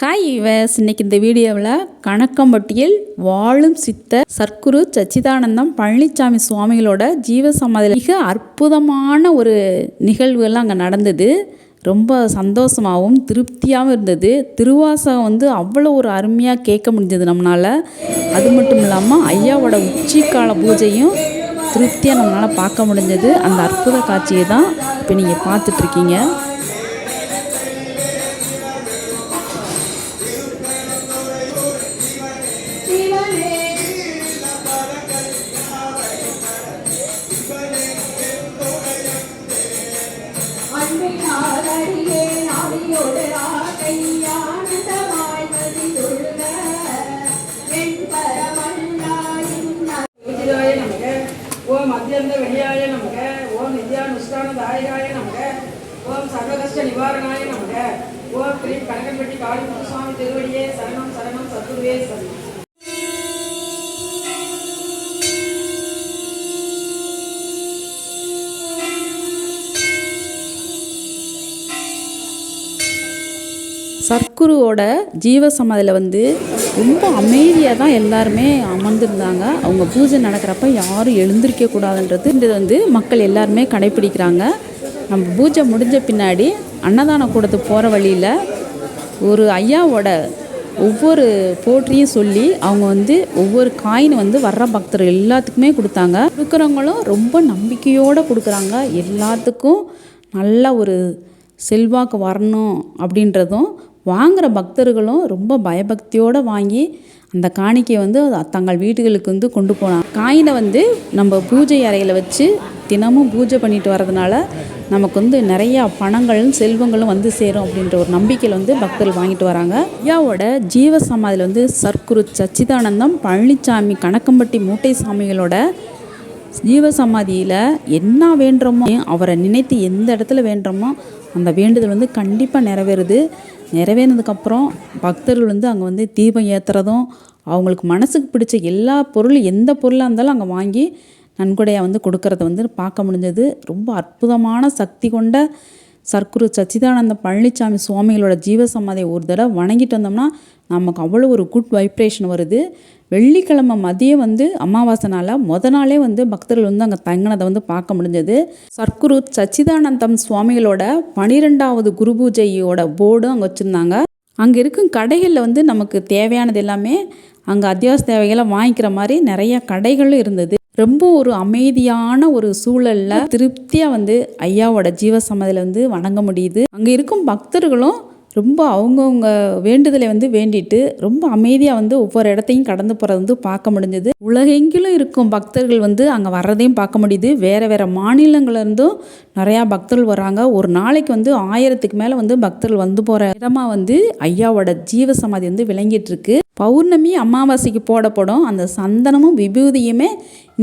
Hi இவஸ் இன்னைக்கு இந்த வீடியோவில் கணக்கம்பட்டியில் வாழும் சித்த சர்க்குரு சச்சிதானந்தம் பழனிசாமி சுவாமிகளோட ஜீவசமாதியில் மிக அற்புதமான ஒரு நிகழ்வுகள்லாம் அங்கே நடந்தது. ரொம்ப சந்தோஷமாகவும் திருப்தியாகவும் இருந்தது. திருவாசகம் வந்து அவ்வளோ ஒரு அருமையாக கேட்க முடிஞ்சது நம்மளால் அது மட்டும் இல்லாமல் ஐயாவோட உச்சிக்கால பூஜையும் திருப்தியாக நம்மளால் பார்க்க முடிஞ்சது. அந்த அற்புத காட்சியை தான் இப்போ நீங்கள் பார்த்துட்ருக்கீங்க நிவாரணாய நமக ஓம் ஸ்ரீ கனகன்பட்டி காளிமுத்து சுவாமி திருவடியே சரணம் சரணம் சத்துருவே சரணம் சர்க்குருவோட ஜீவசமாதியில் வந்து ரொம்ப அமைதியாக தான் எல்லாருமே அமர்ந்திருந்தாங்க. அவங்க பூஜை நடக்கிறப்ப யாரும் எழுந்திருக்க கூடாதுன்றது வந்து மக்கள் எல்லாருமே கடைப்பிடிக்கிறாங்க நம்ம பூஜை முடிஞ்ச பின்னாடி அன்னதான கூடத்துக்கு போகிற வழியில் ஒரு ஐயாவோட ஒவ்வொரு போற்றியும் சொல்லி அவங்க வந்து ஒவ்வொரு காயின் வந்து வர்ற பக்தர் எல்லாத்துக்குமே கொடுத்தாங்க. கொடுக்குறவங்களும் ரொம்ப நம்பிக்கையோடு கொடுக்குறாங்க. எல்லாத்துக்கும் நல்ல ஒரு செல்வாக்கு வரணும் அப்படின்றதும் வாங்குகிற பக்தர்களும் ரொம்ப பயபக்தியோடு வாங்கி அந்த காணிக்கையை வந்து தங்கள் வீடுகளுக்கு வந்து கொண்டு போனாங்க. காயினை வந்து நம்ம பூஜை அறையில் வச்சு தினமும் பூஜை பண்ணிட்டு வரதுனால நமக்கு வந்து நிறையா பணங்களும் செல்வங்களும் வந்து சேரும் அப்படின்ற ஒரு நம்பிக்கையில் வந்து பக்தர்கள் வாங்கிட்டு வராங்க. ஐயாவோட ஜீவ சமாதியில் வந்து சர்க்குரு சச்சிதானந்தம் பழனிசாமி கணக்கம்பட்டி மூட்டை சாமிகளோட ஜீவசமாதியில் என்ன வேண்டுறோமோ அவரை நினைத்து எந்த இடத்துல வேண்டுறோமோ அந்த வேண்டுதல் வந்து கண்டிப்பாக நிறைவேறுது. நிறைவேறினதுக்கப்புறம் பக்தர்கள் வந்து அங்கே வந்து தீபம் ஏற்றுறதும் அவங்களுக்கு மனசுக்கு பிடிச்ச எல்லா பொருளும் எந்த பொருளாக இருந்தாலும் அங்கே வாங்கி நன்கொடையாக வந்து கொடுக்கறத வந்து பார்க்க முடிஞ்சது. ரொம்ப அற்புதமான சக்தி கொண்ட சர்க்குரு சச்சிதானந்த பழனிசாமி சுவாமிகளோட ஜீவசமாதியை ஒரு தடவை வணங்கிட்டு வந்தோம்னா நமக்கு அவ்வளோ ஒரு குட் வைப்ரேஷன் வருது. வெள்ளிக்கிழமை மதியம் வந்து அமாவாசை நாளாக முத நாளே வந்து பக்தர்கள் வந்து அங்கே தங்கினதை வந்து பார்க்க முடிஞ்சது. சர்க்குரு சச்சிதானந்தம் சுவாமிகளோட பனிரெண்டாவது குரு பூஜையோட போர்டும் அங்கே வச்சுருந்தாங்க. அங்கே இருக்கும் கடைகளில் வந்து நமக்கு தேவையானது எல்லாமே அங்கே அத்தியாவசிய தேவைகளை வாங்கிக்கிற மாதிரி நிறைய கடைகளும் இருந்தது. ரொம்ப ஒரு அமைதியான ஒரு சூழலில் திருப்தியாக வந்து ஐயாவோட ஜீவசமாதியில் வந்து வணங்க முடியுது. அங்கே இருக்கும் பக்தர்களும் ரொம்ப அவங்கவுங்க வேண்டுதலை வந்து வேண்டிட்டு ரொம்ப அமைதியாக வந்து ஒவ்வொரு இடத்தையும் கடந்து போகிறது வந்து பார்க்க முடிஞ்சது. உலகெங்கிலும் இருக்கும் பக்தர்கள் வந்து அங்கே வர்றதையும் பார்க்க முடியுது. வேறு வேறு மாநிலங்கள்லேருந்தும் நிறையா பக்தர்கள் வராங்க. ஒரு நாளைக்கு வந்து ஆயிரத்துக்கு மேலே வந்து பக்தர்கள் வந்து போகிற இடமா வந்து ஐயாவோட ஜீவசமாதி வந்து விளங்கிட்டு இருக்கு. பௌர்ணமி அமாவாசைக்கு போடப்படும். அந்த சந்தனமும் விபூதியுமே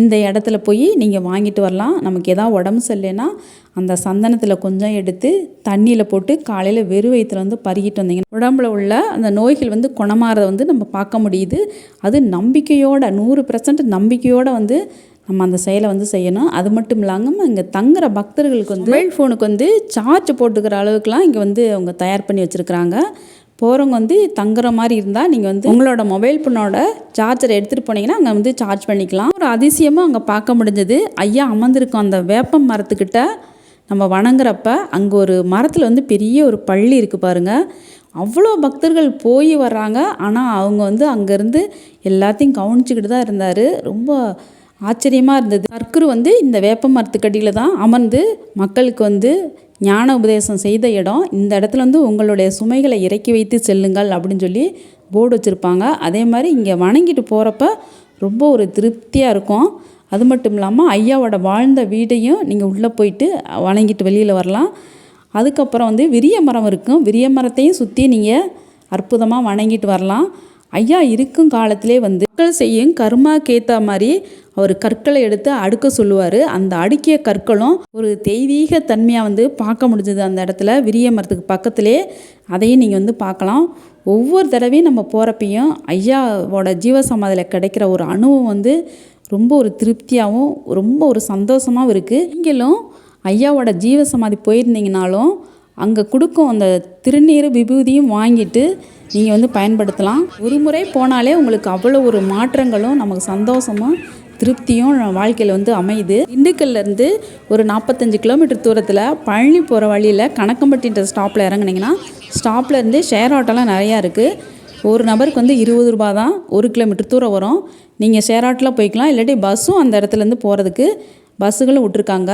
இந்த இடத்துல போய் நீங்கள் வாங்கிட்டு வரலாம். நமக்கு எதாவது உடம்பு சரியில்லைன்னா அந்த சந்தனத்தில் கொஞ்சம் எடுத்து தண்ணியில் போட்டு காலையில் வெறும் வயிற்றுல வந்து பருகிட்டு வந்தீங்க உடம்புல உள்ள அந்த நோய்கள் வந்து குணமாறதை வந்து நம்ம பார்க்க முடியுது. அது நம்பிக்கையோட நூறு பர்சன்ட் நம்பிக்கையோடு வந்து நம்ம அந்த செயலை வந்து செய்யணும். அது மட்டும் இல்லாமல் இங்கே தங்குற பக்தர்களுக்கு வந்து மொபைல் ஃபோனுக்கு வந்து சார்ஜ் போட்டுக்கிற அளவுக்குலாம் இங்கே வந்து அவங்க தயார் பண்ணி வச்சுருக்குறாங்க. போகிறவங்க வந்து தங்குற மாதிரி இருந்தால் நீங்கள் வந்து உங்களோட மொபைல் ஃபோனோட சார்ஜரை எடுத்துகிட்டு போனீங்கன்னா அங்கே வந்து சார்ஜ் பண்ணிக்கலாம். ஒரு அதிசயமாக அங்கே பார்க்க முடிஞ்சது. ஐயா அமர்ந்திருக்கும் அந்த வேப்பம் மரத்துக்கிட்ட நம்ம வணங்குறப்ப அங்கே ஒரு மரத்தில் வந்து பெரிய ஒரு பள்ளி இருக்குது பாருங்கள் அவ்வளோ பக்தர்கள் போய் வர்றாங்க. ஆனால் அவங்க வந்து அங்கேருந்து எல்லாத்தையும் கவனிச்சுக்கிட்டு தான் இருந்தார். ரொம்ப ஆச்சரியமாக இருந்தது. சர்க்குரு வந்து இந்த வேப்ப மரத்துக்கடியில் தான் அமர்ந்து மக்களுக்கு வந்து ஞான உபதேசம் செய்த இடம். இந்த இடத்துல வந்து உங்களுடைய சுமைகளை இறக்கி வைத்து செல்லுங்கள் அப்படின்னு சொல்லி போர்டு வச்சுருப்பாங்க. அதே மாதிரி இங்கே வணங்கிட்டு போகிறப்ப ரொம்ப ஒரு திருப்தியாக இருக்கும். அது மட்டும் இல்லாமல் ஐயாவோட வாழ்ந்த வீடையும் நீங்கள் உள்ளே போயிட்டு வணங்கிட்டு வெளியில் வரலாம். அதுக்கப்புறம் வந்து விரிய மரம் இருக்கும். விரிய மரத்தையும் சுற்றி நீங்கள் அற்புதமாக வணங்கிட்டு வரலாம். ஐயா இருக்கும் காலத்திலே வந்து மக்கள் செய்யும் கர்மாக்கேற்ற மாதிரி அவர் கற்களை எடுத்து அடுக்க சொல்லுவார். அந்த அடுக்கிய கற்களும் ஒரு தெய்வீக தன்மையாக வந்து பார்க்க முடிஞ்சது அந்த இடத்துல. விரிய மரத்துக்கு பக்கத்திலே அதையும் நீங்கள் வந்து பார்க்கலாம். ஒவ்வொரு தடவையும் நம்ம போகிறப்பையும் ஐயாவோட ஜீவசமாதியில் கிடைக்கிற ஒரு அணுவும் வந்து ரொம்ப ஒரு திருப்தியாகவும் ரொம்ப ஒரு சந்தோஷமாகவும் இருக்குது நீங்களும் ஐயாவோட ஜீவசமாதி போயிருந்தீங்கனாலும் அங்கே கொடுக்கும் அந்த திருநீர் விபூதியும் வாங்கிட்டு நீங்கள் வந்து பயன்படுத்தலாம். ஒரு முறை போனாலே உங்களுக்கு அவ்வளோ ஒரு மாற்றங்களும் நமக்கு சந்தோஷமும் திருப்தியும் வாழ்க்கையில் வந்து அமையுது. திண்டுக்கல்லேருந்து ஒரு நாற்பத்தஞ்சு கிலோமீட்டர் தூரத்தில் பழனி போகிற வழியில் கணக்கம்பட்டின்ற ஸ்டாப்பில் இறங்குனீங்கன்னா ஸ்டாப்லேருந்து ஷேர் ஆட்டோலாம் நிறையா இருக்குது ஒரு நபருக்கு வந்து இருபது ரூபா தான் ஒரு கிலோமீட்டர் தூரம் வரும். நீங்கள் ஷேர் ஆட்டோலாம் போய்க்கலாம் இல்லாட்டி பஸ்ஸும் அந்த இடத்துலேருந்து போகிறதுக்கு பஸ்ஸுகளும் விட்ருக்காங்க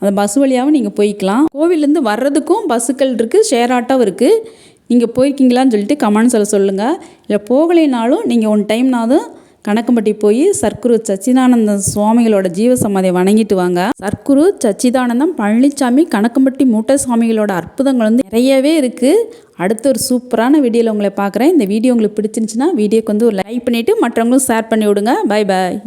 அந்த பஸ் வழியாகவும் நீங்கள் போய்க்கலாம். கோவிலேருந்து வர்றதுக்கும் பஸ்ஸுக்கள் இருக்குது ஷேர் ஆட்டோ இருக்குது நீங்கள் போயிருக்கீங்களான்னு சொல்லிட்டு கமெண்ட்ஸில் சொல்லுங்கள் இல்லை போகலைனாலும் நீங்கள் ஒன் டைம்னாலும் கணக்கம்பட்டி போய் சர்க்குரு சச்சிதானந்த சுவாமிகளோட ஜீவ சமாதியை வணங்கிட்டு வாங்க. சர்க்குரு சச்சிதானந்தம் பழனிசாமி கணக்கம்பட்டி மூட்டை சுவாமிகளோட அற்புதங்கள் வந்து நிறையவே இருக்குது அடுத்த ஒரு சூப்பரான வீடியோவில் உங்களை பார்க்குறேன். இந்த வீடியோ உங்களுக்கு பிடிச்சிருந்துச்சுன்னா வீடியோக்கு வந்து ஒரு லைக் பண்ணிவிட்டு மற்றவங்களும் ஷேர் பண்ணி விடுங்க பை பாய்